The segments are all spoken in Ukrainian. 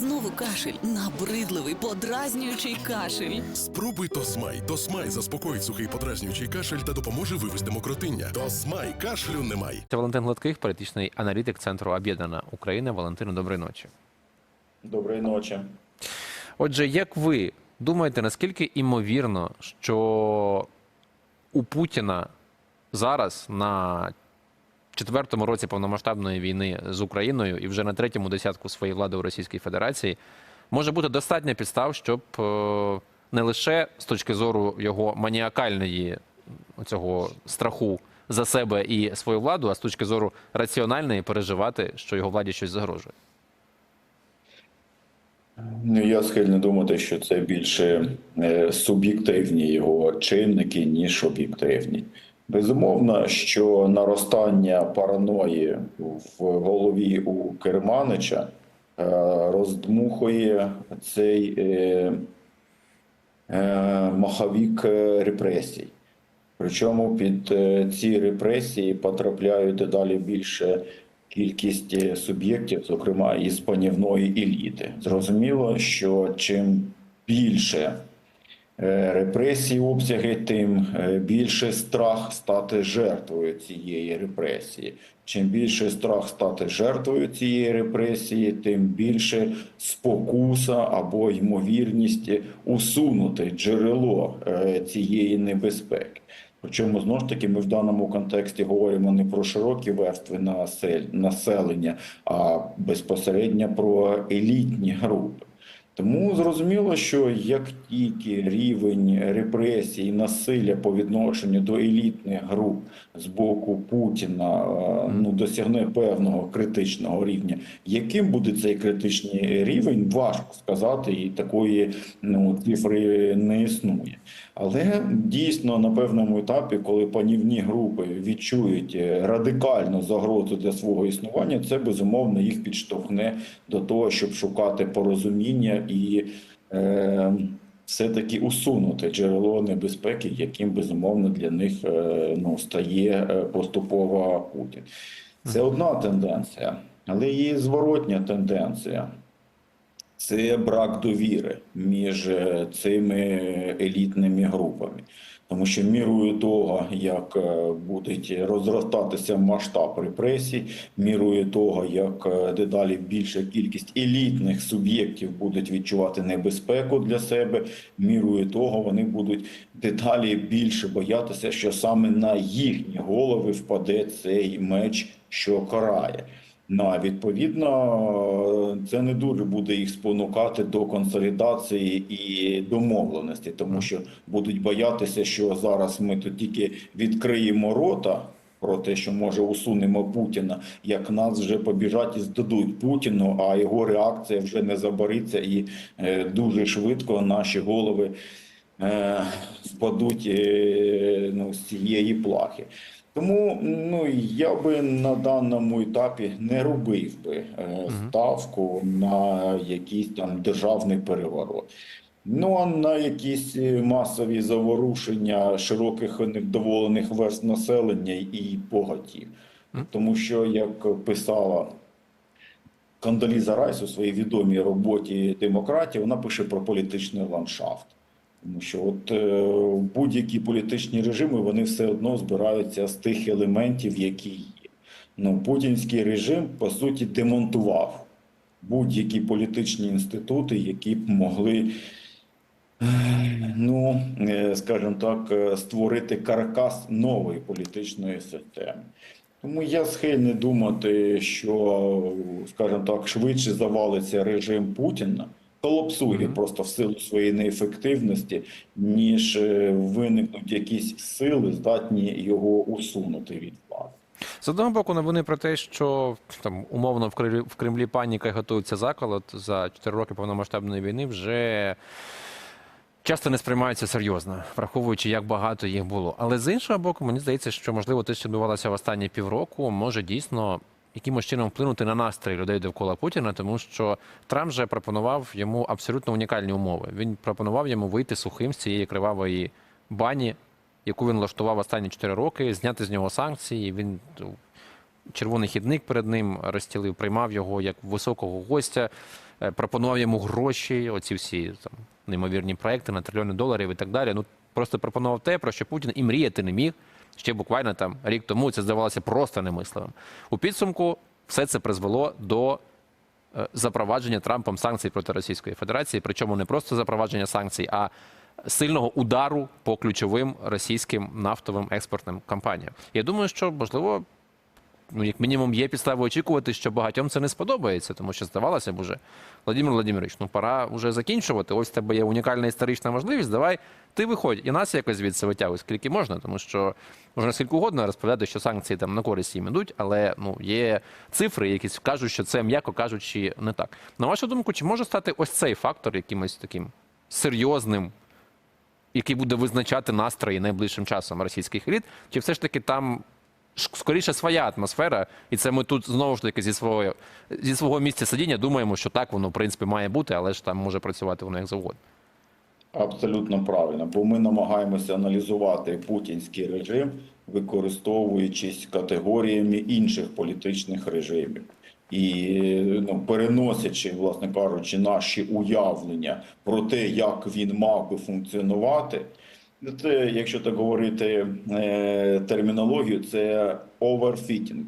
Знову кашель, набридливий, подразнюючий кашель. Спробуй Тосмай. Тосмай заспокоїть сухий подразнюючий кашель та допоможе вивести мокротиння. Тосмай кашлю немає. Це Валентин Гладких, політичний аналітик Центру Об'єднана Україна. Валентину, доброї ночі. Доброї ночі. Отже, як ви думаєте, наскільки імовірно, що у Путіна зараз на четвертому році повномасштабної війни з Україною і вже на третьому десятку своєї влади у Російській Федерації може бути достатньо підстав, щоб е, не лише з точки зору його маніакальної цього страху за себе і свою владу, а з точки зору раціональної переживати, що його владі щось загрожує. Ну, я схильний думати, що це більше е, суб'єктивні його чинники, ніж об'єктивні. Безумовно, що наростання параної в голові у Керманича е, роздмухує цей е, е, маховік репресій. Причому під ці репресії потрапляють дедалі більше кількість суб'єктів, зокрема із панівної еліти. Зрозуміло, що чим більше репресії обсяги, тим е, більше страх стати жертвою цієї репресії. Чим більше страх стати жертвою цієї репресії, тим більше спокуса або ймовірність усунути джерело е, цієї небезпеки. Причому знову ж таки ми в даному контексті говоримо не про широкі верстви населення, а безпосередньо про елітні групи. Тому зрозуміло, що як тільки рівень репресій і насилля по відношенню до елітних груп з боку Путіна е, ну, досягне певного критичного рівня, яким буде цей критичний рівень, важко сказати, і такої ну, цифри не існує. Але дійсно на певному етапі, коли панівні групи відчують е, радикальну загрозу для свого існування, це безумовно їх підштовхне до того, щоб шукати порозуміння і е, все-таки усунути джерело небезпеки, яким безумовно для них е, ну, стає е, поступово Путін. Це одна тенденція, але є зворотня тенденція. Це брак довіри між е, цими елітними групами. Тому що мірою того, як е, буде розростатися масштаб репресій, мірою того, як е, дедалі більша кількість елітних суб'єктів будуть відчувати небезпеку для себе, мірою того вони будуть дедалі більше боятися, що саме на їхні голови впаде цей меч, що карає. Ну, а відповідно, це не дуже буде їх спонукати до консолідації і домовленості, тому що будуть боятися, що зараз ми тут тільки відкриємо рота про те, що може усунемо Путіна, як нас вже побіжать і здадуть Путіну, а його реакція вже не забариться, і е, дуже швидко наші голови е, впадуть е, ну, з цієї плахи. Тому ну я би на даному етапі не робив би е, ставку на якийсь там державний переворот. Ну а на якісь масові заворушення широких невдоволених верст населення і поготів. Тому що, як писала Кандаліза Райс у своїй відомій роботі демократія, вона пише про політичний ландшафт. Тому що от е, будь-які політичні режими вони все одно збираються з тих елементів, які є. Ну, путінський режим по суті демонтував будь-які політичні інститути, які б могли, е, ну е, скажімо так, створити каркас нової політичної системи. Тому я схильний думати, що, скажімо так, швидше завалиться режим Путіна, колапсує просто в силу своєї неефективності, ніж е, виникнуть якісь сили, здатні його усунути від влади. З одного боку, новини про те, що там умовно в Кремлі, в Кремлі паніка і готується заколот за 4 роки повномасштабної війни, вже часто не сприймаються серйозно, враховуючи, як багато їх було. Але з іншого боку, мені здається, що можливо те, що відбувалося в останні півроку, може дійсно якимось чином вплинути на настрій людей довкола Путіна, тому що Трамп же пропонував йому абсолютно унікальні умови. Він пропонував йому вийти сухим з цієї кривавої бані, яку він влаштував останні 4 роки, зняти з нього санкції. Він червоний хідник перед ним розстілив, приймав його як високого гостя. е, пропонував йому гроші, оці всі там неймовірні проекти на трильйони доларів і так далі. Ну просто пропонував те, про що Путін і мріяти не міг. Ще буквально там рік тому це здавалося просто немисливим. У підсумку все це призвело до е, запровадження Трампом санкцій проти Російської Федерації, причому не просто запровадження санкцій, а сильного удару по ключовим російським нафтовим експортним компаніям. Я думаю, що можливо, ну як мінімум, є підстави очікувати, що багатьом це не сподобається, тому що здавалося б уже, Владимир Владимирович, ну пора вже закінчувати. Ось в тебе є унікальна історична можливість. Давай ти виходь і нас якось звідси витягуй, скільки можна, тому що можна скільки угодно розповідати, що санкції там на користь їм ідуть, але ну є цифри, які кажуть, що це м'яко кажучи не так. На вашу думку, чи може стати ось цей фактор якимось таким серйозним, який буде визначати настрої найближчим часом російських еліт, чи все ж таки там скоріше своя атмосфера, і це ми тут знову ж таки зі свого зі свого місця сидіння думаємо, що так воно в принципі має бути, але ж там може працювати воно як завгодно. Абсолютно правильно, бо ми намагаємося аналізувати путінський режим, використовуючись категоріями інших політичних режимів. І ну, переносячи, власне кажучи, наші уявлення про те, як він мав би функціонувати, це, якщо так говорити е, термінологію, це overfitting.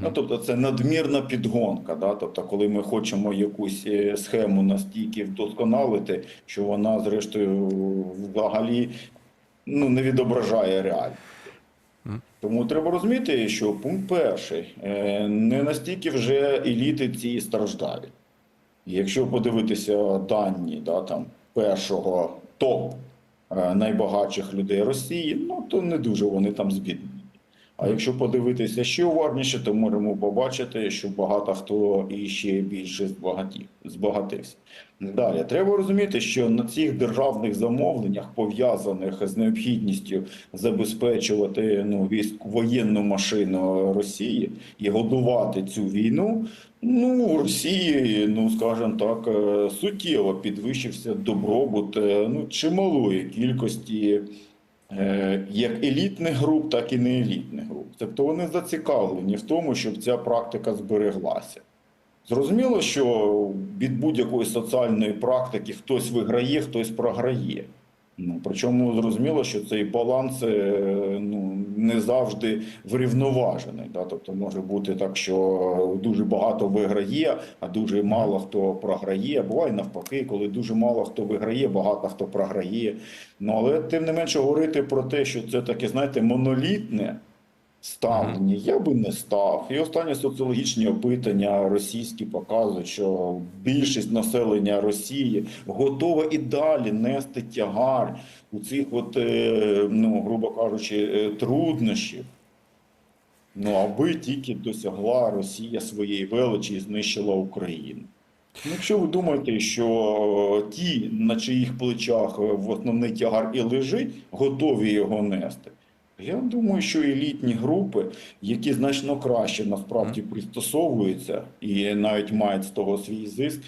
Ну, тобто це надмірна підгонка. Да? Тобто, коли ми хочемо якусь е, схему настільки вдосконалити, що вона, зрештою, взагалі ну, не відображає реальність. Тому треба розуміти, що пункт перший е, не настільки вже еліти ці страждалі. Якщо подивитися дані да, там, першого топ найбагатших людей Росії, ну то не дуже вони там збідні. А якщо подивитися ще уважніше, то можемо побачити, що багато хто і ще більше збагатів, збагатився. Далі треба розуміти, що на цих державних замовленнях, пов'язаних з необхідністю забезпечувати ну, військ воєнну машину Росії і годувати цю війну, ну Росії, ну скажімо так, е, суттєво підвищився добробут е, ну, чималої кількості як елітних груп, так і неелітних груп. Тобто вони зацікавлені в тому, щоб ця практика збереглася. Зрозуміло, що від будь-якої соціальної практики хтось виграє, хтось програє. Ну, причому зрозуміло, що цей баланс е, ну, не завжди врівноважений. Да? Тобто може бути так, що дуже багато виграє, а дуже мало хто програє. Буває навпаки, коли дуже мало хто виграє, багато хто програє. Ну але тим не менше говорити про те, що це таке, знаєте, монолітне ставлення, я би не став. І останні соціологічні опитання російські показують, що більшість населення Росії готова і далі нести тягар у цих, от, е, ну, грубо кажучи, е, труднощів. Ну, аби тільки досягла Росія своєї величі і знищила Україну. Ну, Якщо ви думаєте, що ті, на чиїх плечах в основний тягар і лежить, готові його нести. Я думаю, що елітні групи, які значно краще насправді пристосовуються і навіть мають з того свій зиск,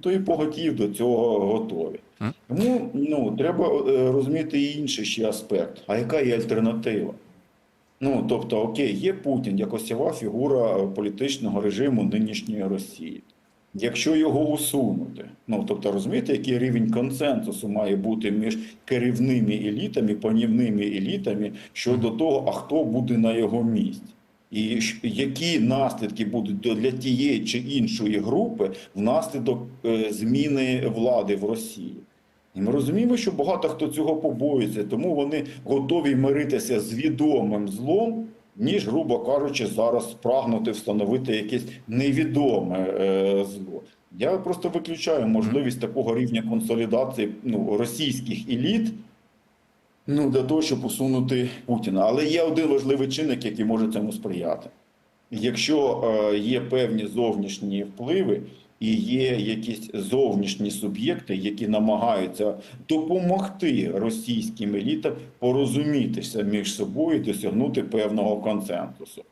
то і поготів до цього готові. Тому ну, треба е, розуміти і інший ще аспект. А яка є альтернатива? Ну, тобто, окей, є Путін як осява фігура політичного режиму нинішньої Росії. Якщо його усунути, ну тобто розумієте, який рівень консенсусу має бути між керівними елітами, панівними елітами щодо того, а хто буде на його місці, і які наслідки будуть для тієї чи іншої групи внаслідок е, зміни влади в Росії. І ми розуміємо, що багато хто цього побоюється, тому вони готові миритися з відомим злом, ніж, грубо кажучи, зараз прагнути встановити якесь невідоме е, зло. Я просто виключаю можливість такого рівня консолідації ну, російських еліт ну, для того, щоб усунути Путіна. Але є один важливий чинник, який може цьому сприяти. Якщо е, є певні зовнішні впливи і є якісь зовнішні суб'єкти, які намагаються допомогти російським елітам порозумітися між собою, і досягнути певного консенсусу.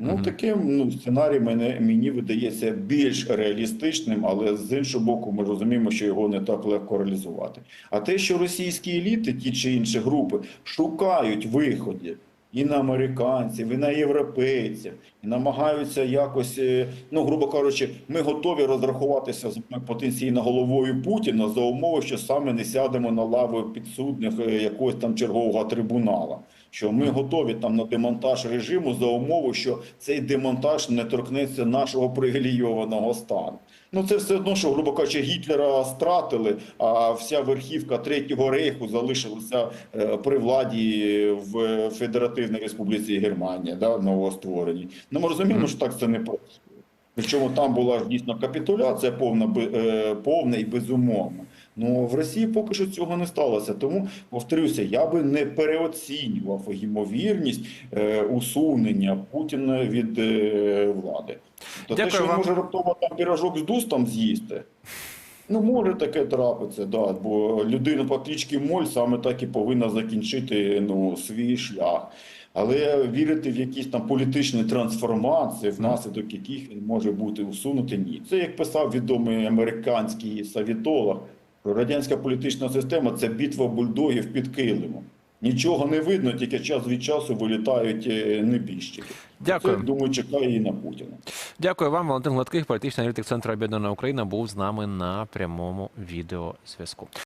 Ну, таким ну, сценарій мене, мені видається більш реалістичним, але з іншого боку, ми розуміємо, що його не так легко реалізувати. А те, що російські еліти, ті чи інші групи, шукають виходи і на американців, і на європейців, і намагаються якось, е, ну грубо кажучи, ми готові розрахуватися з потенційно головою Путіна за умови, що саме не сядемо на лаву підсудних е, якогось там чергового трибунала. Що ми готові там на демонтаж режиму за умови, що цей демонтаж не торкнеться нашого привілейованого стану. Ну це все одно, що, грубо кажучи, Гітлера стратили, а вся верхівка Третього рейху залишилася е, при владі в Федеративній Республіці Германія, да, новоствореній. Ну ми розуміємо, що так це не працює. Причому там була дійсно капітуляція повна, е, повна і безумовна. Ну в Росії поки що цього не сталося. Тому повторюся, я би не переоцінював ймовірність е, усунення Путіна від е, влади. То те, що він може раптово там пірожок з дустом з'їсти. Ну, може таке трапиться, да, бо людина по кличці Моль саме так і повинна закінчити ну, свій шлях. Але вірити в якісь там політичні трансформації, внаслідок яких він може бути усунутий, ні. Це як писав відомий американський совітолог, що радянська політична система це битва бульдогів під килимом. Нічого не видно, тільки час від часу вилітають е, небіжчики. Дякую. Це, думаю, чекає і на Путіна. Дякую вам, Валентин Гладких, політичний аналітик Центру Об'єднана Україна, був з нами на прямому відеозв'язку.